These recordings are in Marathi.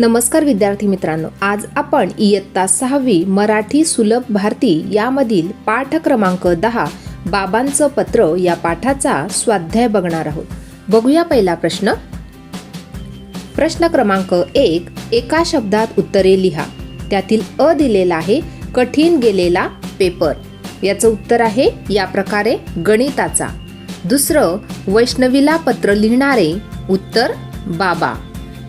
नमस्कार विद्यार्थी मित्रांनो आज आपण इयत्ता सहावी मराठी सुलभ भारती यामधील पाठ क्रमांक दहा बाबांचं पत्र या पाठाचा स्वाध्याय बघणार आहोत. बघूया पहिला प्रश्न. प्रश्न क्रमांक एक एका शब्दात उत्तरे लिहा. त्यातील अ दिलेला आहे कठीण गेलेला पेपर. याचं उत्तर आहे या प्रकारे गणिताचा. दुसरं वैष्णवीला पत्र लिहिणारे उत्तर बाबा.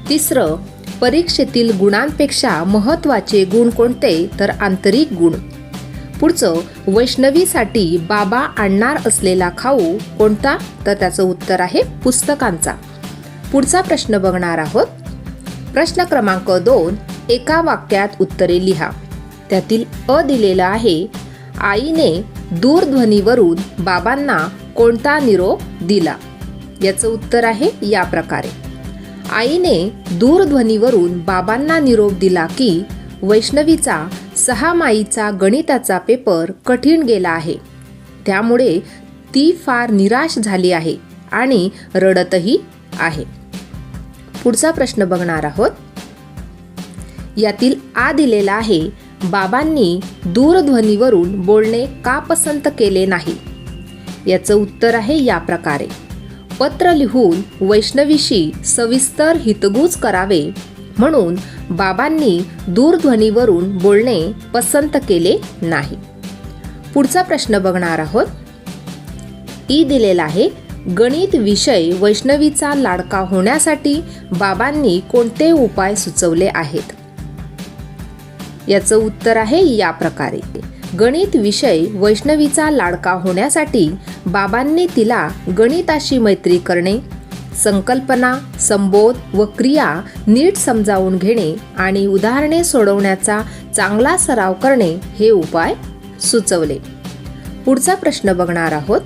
तिसरं परीक्षेतील गुणांपेक्षा महत्त्वाचे गुण कोणते? तर आंतरिक गुण. पुढचं वैष्णवीसाठी बाबा आणणार असलेला खाऊ कोणता? तर त्याचं उत्तर आहे पुस्तकांचा. पुढचा प्रश्न बघणार आहोत. प्रश्न क्रमांक दोन एका वाक्यात उत्तरे लिहा. त्यातील अ दिलेला आहे आईने दूरध्वनीवरून बाबांना कोणता निरोप दिला? याचं उत्तर आहे या प्रकारे. आईने दूरध्वनीवरून बाबांना निरोप दिला की वैष्णवीचा सहा माईचा गणिताचा पेपर कठीण गेला आहे. त्यामुळे ती फार निराश झाली आहे आणि रडतही आहे. पुढचा प्रश्न बघणार आहोत. यातील आ दिलेला आहे बाबांनी दूरध्वनीवरून बोलणे का पसंत केले नाही? याचं उत्तर आहे या प्रकारे. पत्र लिहून वैष्णवीशी सविस्तर हितगुज करावे म्हणून बाबांनी दूरध्वनीवरून बोलणे पसंत केले नाही. पुढचा प्रश्न बघणार आहोत. ई दिलेला आहे गणित विषय वैष्णवीचा लाडका होण्यासाठी बाबांनी कोणते उपाय सुचवले आहेत? याचं उत्तर आहे या प्रकारे. गणित विषय वैष्णवीचा लाडका होण्यासाठी बाबांनी तिला गणिताशी मैत्री करणे संकल्पना संबोध व क्रिया नीट समजावून घेणे आणि उदाहरणे सोडवण्याचा चांगला सराव करणे हे उपाय सुचवले. पुढचा प्रश्न बघणार आहोत.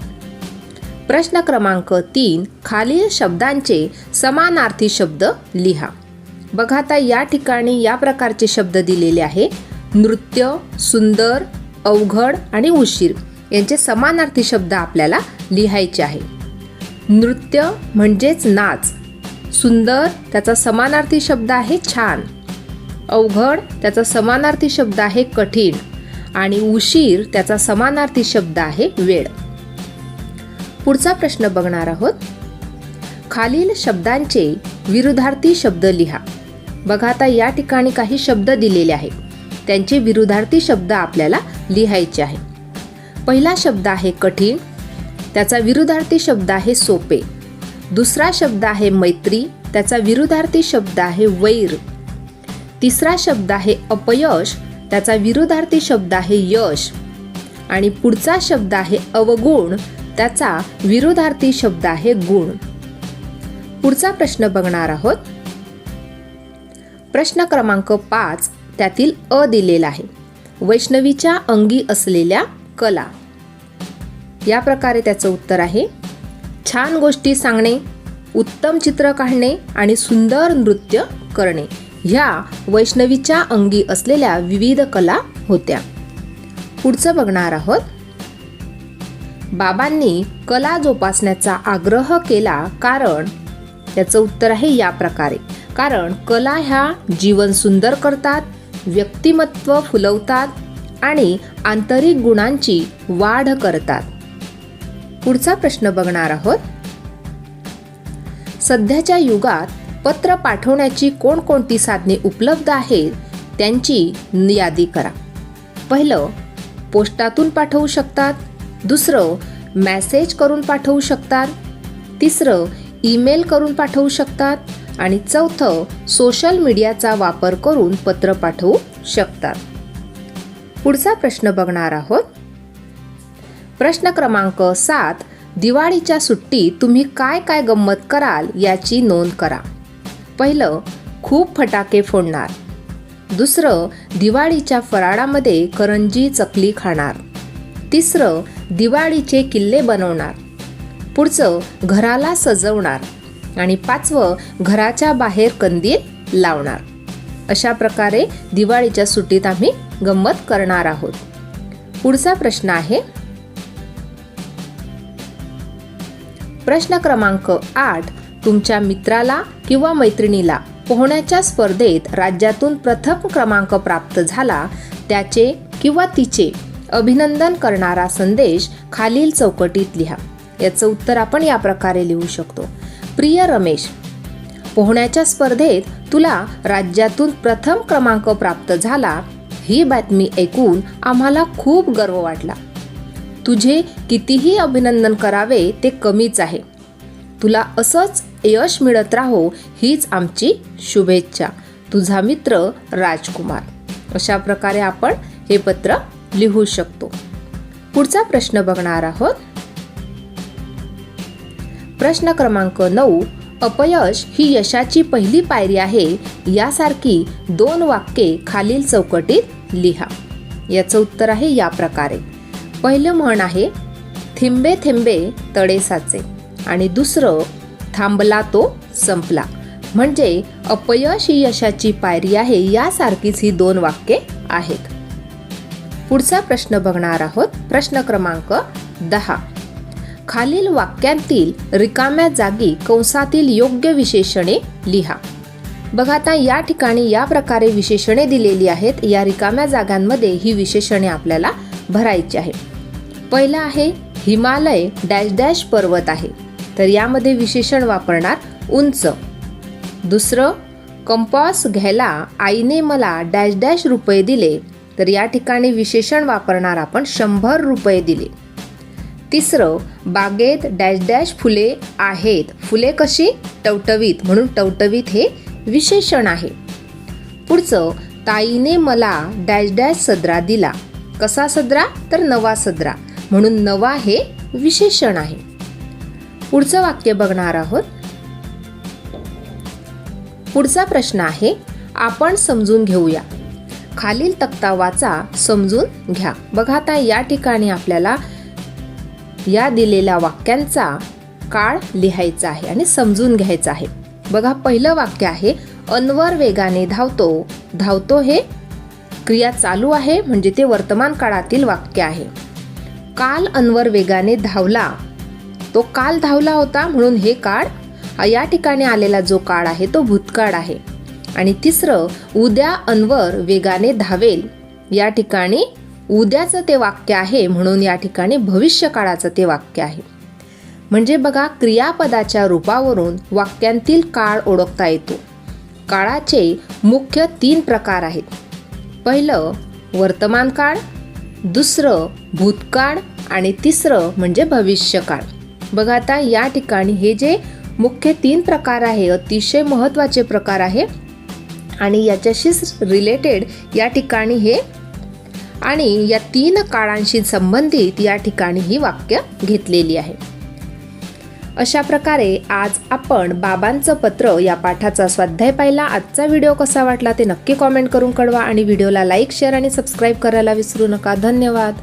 प्रश्न क्रमांक तीन खालील शब्दांचे समानार्थी शब्द लिहा. बघा आता या ठिकाणी या प्रकारचे शब्द दिलेले आहे. नृत्य सुंदर अवघड आणि उशीर. यांचे समानार्थी शब्द आपल्याला लिहायचे आहे. नृत्य म्हणजेच नाच. सुंदर त्याचा समानार्थी शब्द आहे छान. अवघड त्याचा समानार्थी शब्द आहे कठीण. आणि उशीर त्याचा समानार्थी शब्द आहे वेळ. पुढचा प्रश्न बघणार आहोत. खालील शब्दांचे विरुद्धार्थी शब्द लिहा. बघा आता या ठिकाणी काही शब्द दिलेले आहेत. त्यांचे विरुद्धार्थी शब्द आपल्याला लिहायचे आहे पहिला शब्द आहे कठीण त्याचा विरुद्धार्थी शब्द आहे सोपे. दुसरा शब्द आहे मैत्री त्याचा विरुद्धार्थी शब्द आहे वैर. तिसरा शब्द आहे अपयश त्याचा विरुद्धार्थी शब्द आहे यश. आणि पुढचा शब्द आहे अवगुण त्याचा विरोधार्थी शब्द आहे गुण. पुढचा प्रश्न बघणार आहोत. प्रश्न क्रमांक पाच त्यातील अ दिलेला आहे. वैष्णवीच्या अंगी असलेल्या कला. या प्रकारे त्याचं उत्तर आहे. छान गोष्टी सांगणे उत्तम चित्र काढणे आणि सुंदर नृत्य करणे. ह्या वैष्णवीच्या अंगी असलेल्या विविध कला होत्या. पुढचं बघणार आहोत. बाबांनी कला जोपासण्याचा आग्रह केला कारण त्याचं उत्तर आहे या प्रकारे. कारण कला ह्या जीवन सुंदर करतात व्यक्तिमत्व फुलवतात आणि आंतरिक गुणांची वाढ करतात. पुढचा प्रश्न बघणार आहोत. सध्याच्या युगात पत्र पाठवण्याची कोणकोणती साधने उपलब्ध आहेत त्यांची यादी करा. पहिलं पोस्टातून पाठवू शकतात. दुसरं मॅसेज करून पाठवू शकतात. तिसरं ईमेल करून पाठवू शकतात आणि चौथं सोशल मीडियाचा वापर करून पत्र पाठवू शकतात. पुढचा प्रश्न बघणार आहोत. प्रश्न क्रमांक सात दिवाळीच्या सुट्टीत तुम्ही काय काय गंमत कराल याची नोंद करा. पहिलं खूप फटाके फोडणार. दुसरं दिवाळीच्या फराळामध्ये करंजी चकली खाणार. तिसरं दिवाळीचे किल्ले बनवणार. पुढचं घराला सजवणार आणि पाचवं घराच्या बाहेर कंदील लावणार. अशा प्रकारे दिवाळीच्या सुट्टीत आम्ही गंमत करणार आहोत. पुढचा प्रश्न आहे प्रश्न क्रमांक आठ तुमच्या मित्राला किंवा मैत्रिणीला पोहण्याच्या स्पर्धेत राज्यातून प्रथम क्रमांक प्राप्त झाला त्याचे किंवा तिचे अभिनंदन करणारा संदेश खालील चौकटीत लिहा. याचं उत्तर आपण या प्रकारे लिहू शकतो. प्रिय रमेश पोहण्याच्या स्पर्धेत तुला राज्यातून प्रथम क्रमांक प्राप्त झाला ही बातमी ऐकून आम्हाला खूप गर्व वाटला. तुझे कितीही अभिनंदन करावे ते कमीच आहे. तुला असंच यश मिळत राहो हीच आमची शुभेच्छा. तुझा मित्र राजकुमार. अशा प्रकारे आपण हे पत्र लिहू शकतो. पुढचा प्रश्न बघणार आहोत प्रश्न क्रमांक नऊ अपयश ही यशाची पहिली पायरी आहे यासारखी दोन वाक्ये खालील चौकटीत लिहा. याचं उत्तर आहे या प्रकारे. पहिलं म्हण आहे थिंबे थिंबे तडे साचे आणि दुसरं थांबला तो संपला म्हणजे अपयश ही यशाची पायरी आहे यासारखीच ही दोन वाक्ये आहेत. पुढचा प्रश्न बघणार आहोत. प्रश्न क्रमांक दहा खालील वाक्यांतील रिकाम्या जागी कंसातील योग्य विशेषणे लिहा. बघा आता या ठिकाणी या प्रकारे विशेषणे दिलेली आहेत. या रिकाम्या जागांमध्ये ही विशेषणे आपल्याला भरायची आहे पहिलं आहे हिमालय डॅश डॅश पर्वत आहे. तर यामध्ये विशेषण वापरणार उंच. दुसरं कंपॉस घ्यायला आईने मला डॅश डॅश रुपये दिले. तर या ठिकाणी विशेषण वापरणार आपण शंभर रुपये दिले. तिसरं बागेत डॅश डॅश फुले आहेत. फुले कशी? टवटवीत. म्हणून टवटवीत हे विशेषण आहे. पुढचं ताईने मला डॅश डॅश सदरा दिला. कसा सदरा? तर नवा सदरा. म्हणून नवा हे विशेषण आहे. पुढचं वाक्य बघणार आहोत. पुढचा प्रश्न आहे आपण समजून घेऊया. खालील तक्ता वाचा समजून घ्या. बघा आता या ठिकाणी आपल्याला या दिलेल्या वाक्यांचा काळ लिहायचा आहे आणि समजून घ्यायचा आहे. बघा पहिलं वाक्य आहे अनवर वेगाने धावतो. धावतो हे क्रिया चालू आहे म्हणजे ते वर्तमान काळातील वाक्य आहे. काल अनवर वेगाने धावला. तो काल धावला होता म्हणून हे काळ या ठिकाणी आलेला जो काळ आहे तो भूतकाळ आहे. आणि तिसरं उद्या अनवर वेगाने धावेल. या ठिकाणी उद्याचं ते वाक्य आहे म्हणून या ठिकाणी भविष्य काळाचं ते वाक्य आहे. म्हणजे बघा क्रियापदाच्या रूपावरून वाक्यांतील काळ ओळखता येतो. काळाचे मुख्य तीन प्रकार आहेत. पहिलं वर्तमान काळ दुसरं भूतकाळ आणि तिसरं म्हणजे भविष्यकाळ. बघा आता या ठिकाणी हे जे मुख्य तीन प्रकार आहे अतिशय महत्त्वाचे प्रकार आहे आणि याच्याशीच रिलेटेड या ठिकाणी हे आणि या तीन काळांशी संबंधित या ठिकाणी ही वाक्य घेतलेली आहे. अशा प्रकारे आज आपण बाबांचं पत्र या पाठाचा स्वाध्याय पाहिला. आजचा व्हिडिओ कसा वाटला ते नक्की कॉमेंट करून कळवा आणि व्हिडिओला लाईक शेअर आणि सबस्क्राईब करायला विसरू नका. धन्यवाद.